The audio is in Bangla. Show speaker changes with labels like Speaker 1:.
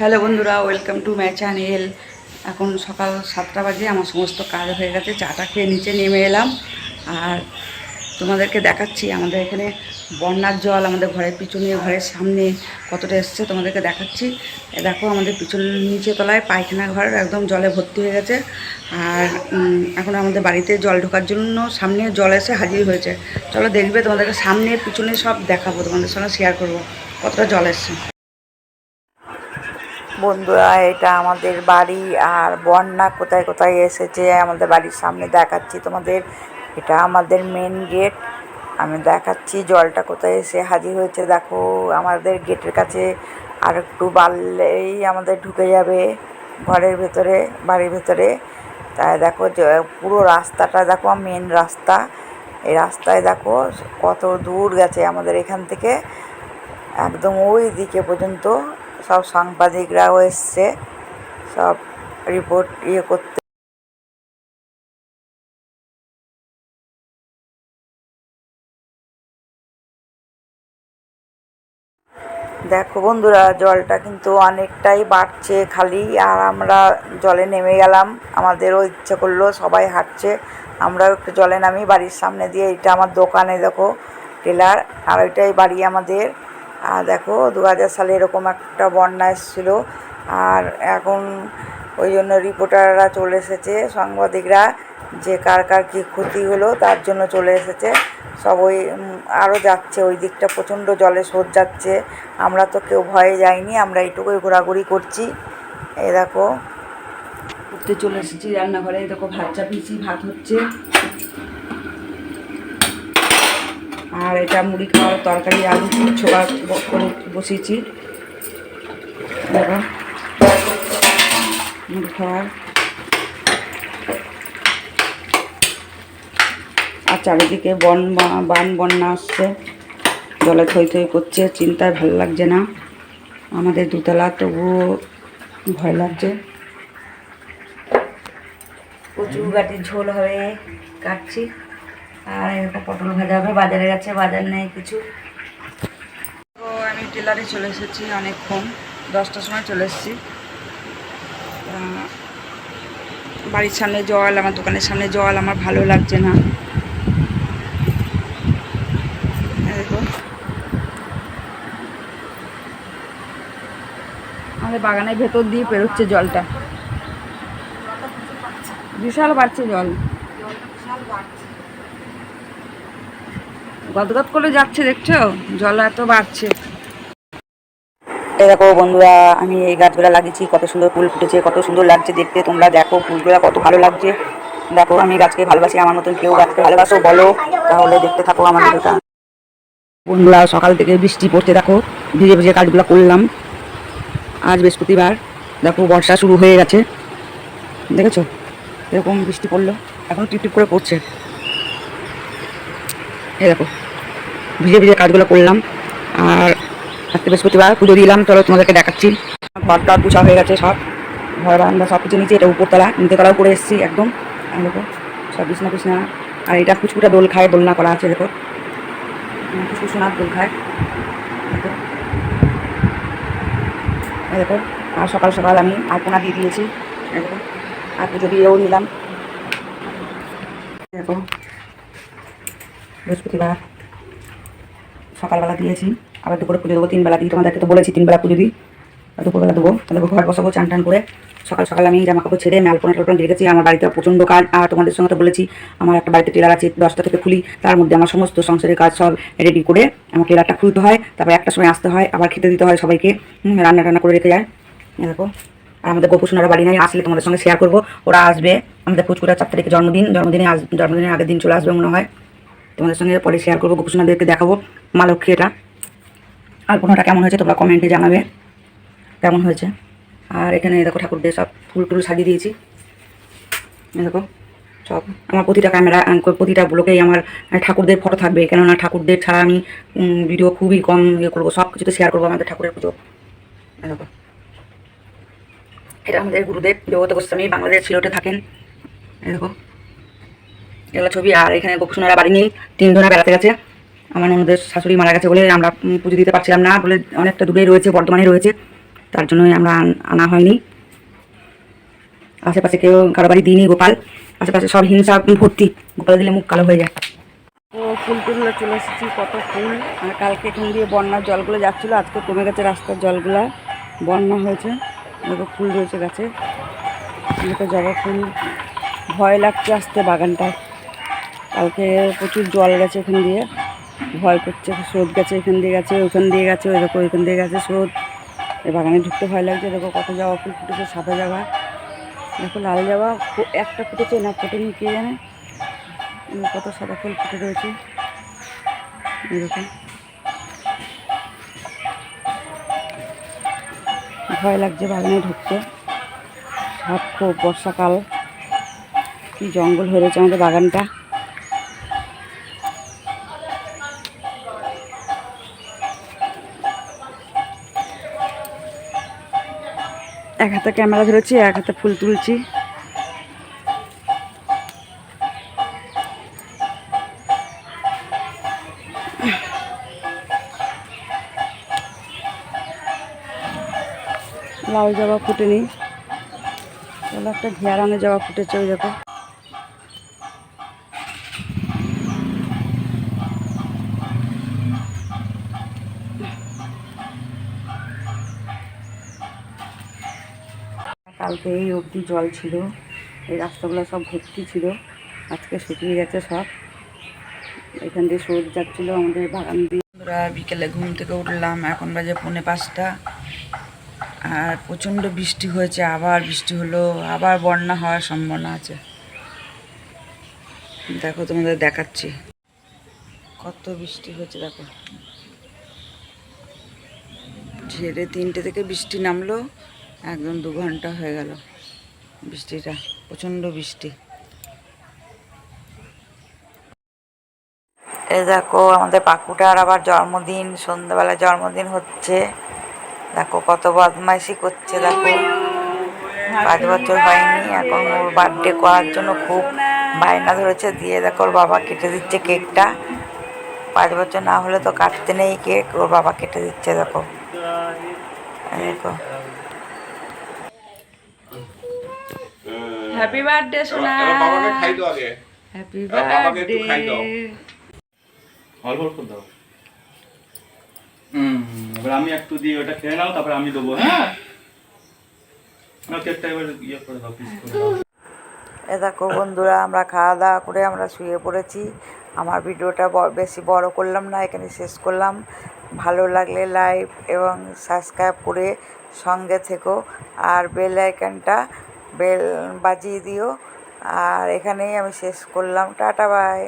Speaker 1: হ্যালো বন্ধুরা, ওয়েলকাম টু মাই চ্যানেল। এখন সকাল সাতটা বাজে, আমার সমস্ত কাজ হয়ে গেছে চাটা খেয়ে নিচে নেমে এলাম। আর তোমাদেরকে দেখাচ্ছি, আমাদের এখানে বন্যার জল আমাদের ঘরের পিছনে, ঘরের সামনে কতটা এসছে তোমাদেরকে দেখাচ্ছি। দেখো, আমাদের পিছন নিচে তলায় পায়খানা ঘর, একদম জলে ভর্তি হয়ে গেছে। আর এখন আমাদের বাড়িতে জল ঢোকার জন্য সামনে জল এসে হাজির হয়েছে। চলো দেখবে তোমাদেরকে সামনে পিছনে সব দেখাবো, তোমাদের সঙ্গে শেয়ার করব কতটা জল এসছে।
Speaker 2: বন্ধুরা, এটা আমাদের বাড়ি আর বন্যা কোথায় কোথায় এসেছে আমাদের বাড়ির সামনে দেখাচ্ছি তোমাদের। এটা আমাদের মেন গেট আমি দেখাচ্ছি জলটা কোথায় এসে হাজির হয়েছে। দেখো, আমাদের গেটের কাছে আর একটু বাড়লেই আমাদের ঢুকে যাবে ঘরের ভেতরে, বাড়ির ভেতরে। তাই দেখো পুরো রাস্তাটা দেখো মেন রাস্তা। এই রাস্তায় দেখো, কত দূর গেছে আমাদের এখান থেকে। একদম ওই দিকে পর্যন্ত সব সাংবাদিকরাও এসছে, সব রিপোর্ট ইয়ে করতে। দেখো বন্ধুরা, জলটা কিন্তু অনেকটাই বাড়ছে খালি, আর আমরা জলে নেমে গেলাম। আমাদেরও ইচ্ছে করল সবাই হাঁটছে, আমরাও একটু জলে নামি, বাড়ির সামনে দিয়ে এটা আমার দোকানে দেখো, টেলার, আর ওইটাই বাড়ি আমাদের। আর দেখো দু হাজার সালে এরকম একটা বন্যা এসেছিল। আর এখন ওই জন্য রিপোর্টাররা চলে এসেছে, সাংবাদিকরা, যে কার কার কী ক্ষতি হলো তার জন্য চলে এসেছে। সব ওই আরও যাচ্ছে, ওই দিকটা প্রচণ্ড জলে স্রোত যাচ্ছে আমরা তো কেউ ভয়ে যাইনি, আমরা এইটুকুই ঘোরাঘুরি করছি। এই দেখো।
Speaker 1: উঠতে চলে এসেছি রান্নাঘরে দেখো ভাত চাপিয়েছি, ভাত হচ্ছে। আর এটা মুড়ি খাওয়ার তরকারি, আলু ছোলা করে বসিয়েছি। দেখো মুড়ি খাওয়ার আর চারিদিকে বন বান বন্যা আসছে। জলে থই থই করছে, চিন্তায় ভালো লাগছে না। আমাদের দুতলা তবুও ভয় লাগছে। কচু গাটির ঝোল হবে, কাটছি। আর এরকম পটল ভাজা হবে বাজারে গেছে বাজার নেই কিছু। তো আমি টেলারে চলে এসেছি অনেকক্ষণ দশটার সময় চলে এসেছি। বাড়ির সামনে জল আমার দোকানের সামনে জল আমার ভালো লাগছে না। আমাদের বাগানের ভেতর দিয়ে পেরোচ্ছে জলটা। বিশাল বাড়ছে জল। গদগদ করে যাচ্ছে, দেখছ? জল এত বাড়ছে। দেখো বন্ধুরা, আমি এই গাছগুলো লাগিয়েছি, কত সুন্দর ফুল ফুটেছে, কত সুন্দর লাগছে দেখতে। তোমরা দেখো ফুলগুলো কত ভালো লাগছে। দেখো, আমি গাছকে ভালোবাসি, আমার মতন কেউ গাছকে ভালোবাসো, বলো। তাহলে দেখতে থাকো আমার ভিডিওটা বন্ধুরা, সকাল থেকে বৃষ্টি পড়তে দেখো। ভিজে ভিজে কাজগুলো করলাম। আজ বৃহস্পতিবার, দেখো বর্ষা শুরু হয়ে গেছে। দেখেছ? এরকম বৃষ্টি পড়ল। এখন টিপ টিপ করে পড়ছে। এই দেখো, ভিজে ভিজে কাজগুলো করলাম। আর আজকে বৃহস্পতিবার পুজো দিলাম, চলো তোমাদেরকে দেখাচ্ছি। ঘর টর পুষা হয়ে গেছে সব ঘর বারান্দা, সব কিছু নিচে, এটা উপরতলা, নিচেতলাও করে এসেছি একদম। দেখো, সব বিছনা বিছনা আর এটা ফুচকুটা দোল খায়, দোলনা করা আছে, দেখো। ফুসকুসোনার দোল খায়। দেখো। দেখো, আর সকাল সকাল আমি আলপনা দিয়ে দিয়েছি দেখো। আর পুজো দিয়েও নিলাম। দেখো। বৃহস্পতিবার সকালবেলা দিয়েছি। আবার দুপুরে পুজো দেবো, তিনবেলা দিই। তোমাদেরকে তো বলেছি তিনবেলা পুজো দিই। দুপুরবেলা দেবো। তাহলে ঘর বসাবো, চান টান করে। সকাল সকাল আমি জামা কাপড় ছেড়ে আমি আলপনা টালপনা গেছি আমার বাড়িতে প্রচণ্ড কাজ। আর তোমাদের সঙ্গে তো বলেছি, আমার একটা বাড়িতে টেলার আছে, দশটা থেকে খুলি। তার মধ্যে আমার সমস্ত সংসারের কাজ সব রেডি করে আমার টেলারটা খুলতে হয়। তারপর একটা সময় আসতে হয়, আবার খেতে দিতে হয় সবাইকে। রান্না টান্না করে রেখে যায়। দেখো। আর আমাদের গোপুসোনারা বাড়ি নাই, আসলে তোমাদের সঙ্গে শেয়ার করব। ওরা আসবে। আমাদের ফুচকুটা চার তারিখে জন্মদিন। জন্মদিনে আস জন্মদিনের আগের দিন চলে আসবে মনে হয়। তোমাদের সঙ্গে পরে শেয়ার করব, গোপুসোনাদেরকে দেখাবো মা লক্ষ্মী এটা। আর কোনোটা কেমন হয়েছে তোমরা কমেন্টে জানাবে, কেমন হয়েছে। আর এখানে দেখো ঠাকুরদের সব ফুল টুল সাজিয়ে দিয়েছি। দেখো, সব আমার প্রতিটা ক্যামেরা প্রতিটা ব্লকেই আমার ঠাকুরদের ফটো থাকবে। কেননা ঠাকুরদের ছাড়া আমি ভিডিও খুবই কম ইয়ে করব সব কিছুতে শেয়ার করব আমাদের ঠাকুরের পুজো। দেখো। এটা আমাদের গুরুদেব জগত গোস্বামী বাংলাদেশ সিলেটে থাকেন। দেখো। এগুলো ছবি, আর এখানে গোপুসোনারা বাড়ি নেই তিন ধরা বেড়াতে গেছে। আমার ননদের শাশুড়ি মারা গেছে বলে আমরা পুজো দিতে পারছিলাম না বলে অনেকটা দূরে রয়েছে, বর্ধমানে রয়েছে। তার জন্যই আমরা আন- হয়নি। আশেপাশে কেউ কারও বাড়ি দিইনি, গোপাল। আশেপাশে সব হিংসা ভর্তি। গোপাল দিলে মুখ কালো হয়ে যায়। ও ফুল টুলগুলো চলে এসেছি, কত ফুল। আর কালকে এখান দিয়ে বন্যার জলগুলো যাচ্ছিল, আজকে কমে গেছে রাস্তার জলগুলো। বন্যা হয়েছে, দেখো ফুল রয়েছে গাছে। দেখো জবা ফুল। ভয় লাগছে আসতে বাগানটায়। কালকে প্রচুর জল গেছে এখান দিয়ে। ভয় করছে, স্রোত গেছে এখান দিয়ে গেছে, ওখান দিয়ে গেছে, ওই দেখো ওইখান দিয়ে গেছে স্রোত। এ বাগানে ঢুকতে ভয় লাগছে, দেখো কত জবা ফুল ফুটেছে, সাদা জবা দেখো লাল ফু- একটা ফুটেছে, না ফুটেনি কে জানে? কত সাদা ফুল ফুটে রয়েছে। এরকম ভয় লাগছে বাগানে ঢুকতে। সাপ খুব বর্ষাকাল। কি জঙ্গল হয়ে রয়েছে আমাদের বাগানটা। এক হাতে ক্যামেরা ধরেছি, এক হাতে ফুল তুলছি। লাল জবা ফুটেনি। একটা ঘিয়া রঙের জবা ফুটেছে ওই দেখো। কালকে এই অবধি জল ছিল, এই রাস্তাগুলো সব ভর্তি ছিল, আজকে শুকিয়ে গেছে সব। এখান দিয়ে স্রোত যাচ্ছিল আমাদের বাগান দিয়ে। আমরা বিকেলে ঘুম থেকে উঠলাম, এখন বাজে পৌনে পাঁচটা। আর প্রচণ্ড বৃষ্টি হয়েছে, আবার বৃষ্টি হলো, আবার বন্যা হওয়ার সম্ভাবনা আছে। দেখো তোমাদের দেখাচ্ছি। কত বৃষ্টি হয়েছে, দেখো। ঝেড়ে তিনটে থেকে বৃষ্টি নামলো একদম দু ঘণ্টা হয়ে গেল বৃষ্টিটা, প্রচণ্ড বৃষ্টি।
Speaker 2: এই দেখো, আমাদের পাকুটার আবার জন্মদিন, সন্ধ্যাবেলা জন্মদিন হচ্ছে। দেখো কত বদমাইশি করছে, দেখো। পাঁচ বছর হয়নি, এখন ওর বার্থডে করার জন্য খুব বায়না ধরেছে। দিয়ে দেখো, ওর বাবা কেটে দিচ্ছে কেকটা। পাঁচ বছর না হলে তো কাটতে নেই কেক, ওর বাবা কেটে দিচ্ছে, দেখো। দেখো।
Speaker 1: হ্যাপি বার্থডে সোনা
Speaker 3: বাবাকে খাই দাও আগে।
Speaker 1: হ্যাপি
Speaker 3: একটু খাই দাও।
Speaker 4: অল্প অল্প দাও। হুম এবার আমি একটু দিয়ে ওটা খেয়ে নাও তারপর আমি দেবো হ্যাঁ? না কেকটা এবার ইয়ে করে দাও পিস করে দাও।
Speaker 2: এ দেখো বন্ধুরা আমরা খাওয়া দাওয়া করে আমরা শুয়ে পড়েছি। আমার ভিডিওটা ব- বেশি বড় করলাম না এখানে শেষ করলাম। ভালো লাগলে লাইক এবং সাবস্ক্রাইব করে সঙ্গে থেকো। আর বেল আইকনটা বেল বাজিয়ে দিও। আর এখানেই আমি শেষ করলাম। Tata bye.